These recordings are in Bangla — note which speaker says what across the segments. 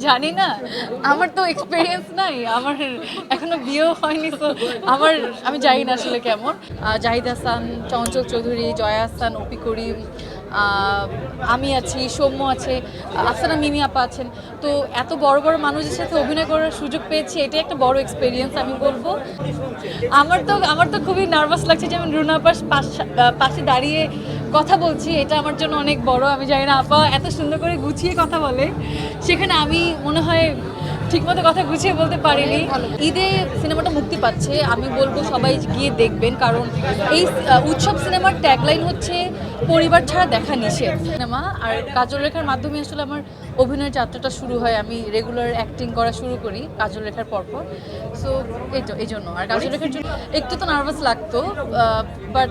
Speaker 1: জানি না। আমার তো এক্সপিরিয়েন্স নাই। আমার এখনও বিয়েও হয়নি তো আমার, আমি জানি না আসলে কেমন। জাহিদ হাসান, চঞ্চল চৌধুরী, জয়া হাসান, অপি করিম আমি আছি, সৌম্য আছে, আফসানা মিমি আপা আছেন। তো এত বড় বড় মানুষের সাথে অভিনয় করার সুযোগ পেয়েছি, এটাই একটা বড় এক্সপিরিয়েন্স আমি বলব। আমার তো আমার তো খুবই নার্ভাস লাগছে যে আমি রুনা পাশ- পাশে দাঁড়িয়ে কথা বলছি, এটা আমার জন্য অনেক বড়, আমি জানি না, আপা এত সুন্দর করে গুছিয়ে কথা বলে, সেখানে আমি মনে হয় ঠিকমতো কথা গুছিয়ে বলতে পারিনি। ঈদে সিনেমাটা মুক্তি পাচ্ছে, আমি বলব সবাই গিয়ে দেখবেন, কারণ এই উৎসব সিনেমার ট্যাগলাইন হচ্ছে, পরিবার ছাড়া দেখা নিষেধ। সিনেমা, আর কাজল রেখার মাধ্যমে আসলে আমার অভিনয়ের যাত্রাটা শুরু হয়, আমি রেগুলার অ্যাক্টিং করা শুরু করি কাজল রেখার পরপর। সো এই তো, এই জন্য। আর কাজল রেখার জন্য একটু তো নার্ভাস লাগতো বাট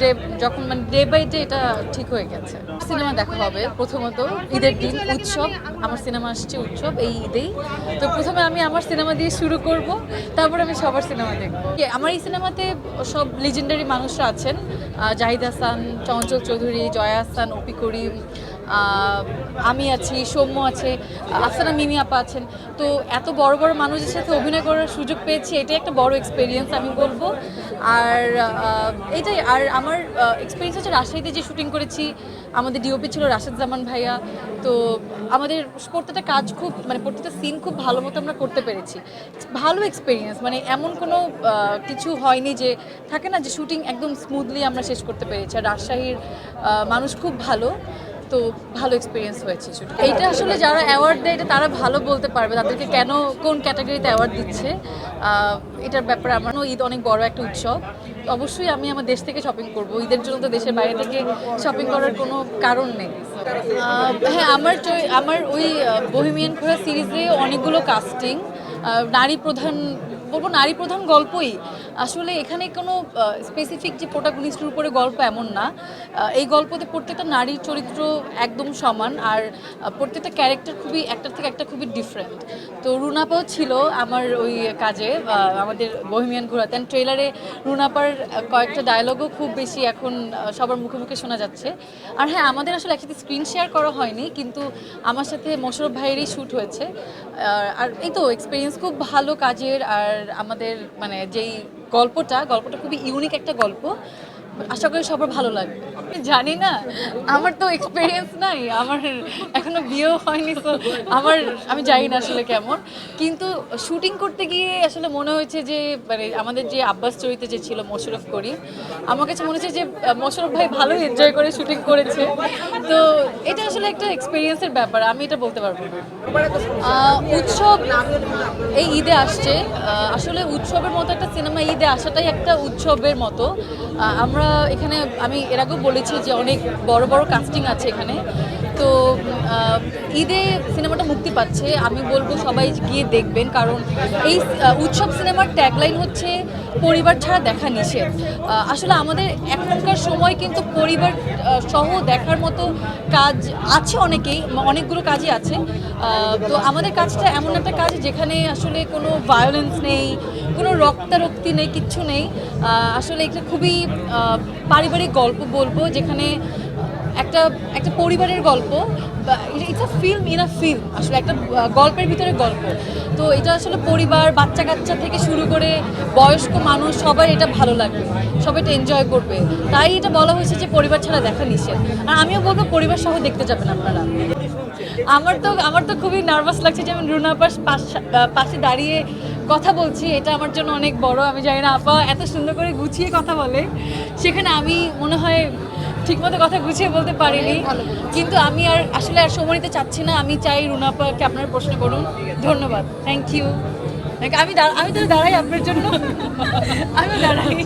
Speaker 1: ডে যখন মানে ডে বাই ডে এটা ঠিক হয়ে গেছে। সিনেমা দেখা হবে প্রথমত ঈদের দিন, উৎসব, আমার সিনেমা আসছে উৎসব, এই ঈদেই। তো প্রথমে আমি আমার সিনেমা দিয়ে শুরু করব, তারপর আমি সবার সিনেমা দেখব। আমার এই সিনেমাতে সব লিজেন্ডারি মানুষরা আছেন জাহিদ হাসান, চঞ্চল চৌধুরী, জয়া হাসান, অপি করিম আমি আছি, সৌম্য আছে, আফসানা মিমি আপা আছেন। তো এত বড় বড় মানুষের সাথে অভিনয় করার সুযোগ পেয়েছি, এটাই একটা বড় এক্সপিরিয়েন্স আমি বলব। আর এটাই, আর আমার এক্সপিরিয়েন্স হচ্ছে রাজশাহীতে যে শুটিং করেছি, আমাদের ডিওপি ছিল রাশেদ জামান ভাইয়া। তো আমাদের প্রত্যেকটা কাজ খুব মানে প্রত্যেকটা সিন খুব ভালো মতো আমরা করতে পেরেছি। ভালো এক্সপিরিয়েন্স মানে এমন কোনো কিছু হয়নি যে, থাকে না যে শুটিং একদম স্মুথলি আমরা শেষ করতে পেরেছি। আর রাজশাহীর মানুষ খুব ভালো। তো ভালো এক্সপিরিয়েন্স হয়েছে এইটা আসলে যারা অ্যাওয়ার্ড দেয়, এটা তারা ভালো বলতে পারবে, তাদেরকে কেন, কোন ক্যাটাগরিতে অ্যাওয়ার্ড দিচ্ছে। এটার ব্যাপারে আমার ঈদ অনেক বড় একটা উৎসব। অবশ্যই আমি আমার দেশ থেকে শপিং করব। ঈদের জন্য তো দেশের বাইরে থেকে শপিং করার কোনো কারণ নেই। হ্যাঁ আমার আমার ওই বহিমিয়ান ঘোরা সিরিজে অনেকগুলো কাস্টিং নারী প্রধান, বলব নারী প্রধান গল্পই। আসলে এখানে কোনো স্পেসিফিক যে প্রোটাগনিস্টের উপরে গল্প এমন না। এই গল্পতে প্রত্যেকটা নারীর চরিত্র একদম সমান আর প্রত্যেকটা ক্যারেক্টার খুবই একটার থেকে একটা খুবই ডিফারেন্ট তো রুনাপাও ছিল আমার ওই কাজে আমাদের বহিমিয়ান ঘোরাতে ট্রেলারে রুনাপার কয়েকটা ডায়লগও খুব বেশি এখন সবার মুখে মুখে শোনা যাচ্ছে। আর হ্যাঁ আমাদের আসলে একসাথে স্ক্রিন শেয়ার করা হয়নি, কিন্তু আমার সাথে মোশারফ ভাইয়েরই শ্যুট হয়েছে। আর এই তো এক্সপিরিয়েন্স খুব ভালো কাজের, আর আমাদের মানে যেই গল্পটা গল্পটা খুবই ইউনিক একটা গল্প। আশা করি সবার ভালো লাগবে। জানি না, আমার তো এক্সপিরিয়েন্স নাই, আমার এখনও বিয়েও হয়নি তো আমার, আমি জানি না আসলে কেমন। কিন্তু শুটিং করতে গিয়ে আসলে মনে হয়েছে যে মানে আমাদের যে আব্বাস চরিত্রে যে ছিল মোশরফ করিম, আমার কাছে মনে হচ্ছে যে মোশরফ ভাই ভালোই এনজয় করে শুটিং করেছে। তো এটা আসলে একটা এক্সপিরিয়েন্সের ব্যাপার, আমি এটা বলতে পারব না। উৎসব এই ঈদে আসছে। আসলে উৎসবের মতো একটা সিনেমা ঈদে আসাটাই একটা উৎসবের মতো। আমরা এখানে আমি এর আগেও বলেছি যে অনেক বড় বড় কাস্টিং আছে এখানে। তো ঈদে সিনেমাটা মুক্তি পাচ্ছে। আমি বলব সবাই গিয়ে দেখবেন, কারণ এই উৎসব সিনেমার ট্যাগলাইন হচ্ছে, পরিবার ছাড়া দেখা নিষেধ। আসলে আমাদের এখনকার সময় কিন্তু পরিবার সহ দেখার মতো কাজ আছে অনেকেই, অনেকগুলো কাজই আছে। তো আমাদের কাজটা এমন একটা কাজ যেখানে আসলে কোনো ভায়োলেন্স নেই, কোনো রক্তারক্তি নেই কিচ্ছু নেই। আসলে এটা খুবই পারিবারিক গল্প বলব, যেখানে একটা একটা পরিবারের গল্প it's a film in a film আসলে একটা গল্পের ভিতরে গল্প। তো এটা আসলে পরিবার বাচ্চা কাচ্চা থেকে শুরু করে বয়স্ক মানুষ সবাই এটা ভালো লাগবে, সবাই এটা এনজয় করবে। তাই এটা বলা হয়েছে যে পরিবার ছাড়া দেখা নিষেধ। আর আমিও বলব পরিবার সহ দেখতে যাবেন আপনারা। আমার তো আমার তো খুবই নার্ভাস লাগছে যে আমি রুনা পাশে দাঁড়িয়ে কথা বলছি। এটা আমার জন্য অনেক বড়, আমি জানি না, আপা এত সুন্দর করে গুছিয়ে কথা বলে। সেখানে আমি মনে হয় ঠিকমতো কথা গুছিয়ে বলতে পারিনি। কিন্তু আমি আর আসলে আর সময় নিতে চাচ্ছি না। আমি চাই রুনাপাকে আপনার প্রশ্ন করুন। ধন্যবাদ। থ্যাংক ইউ আমি আমি তো দাঁড়াই আপনার জন্য। আমি দাঁড়াই।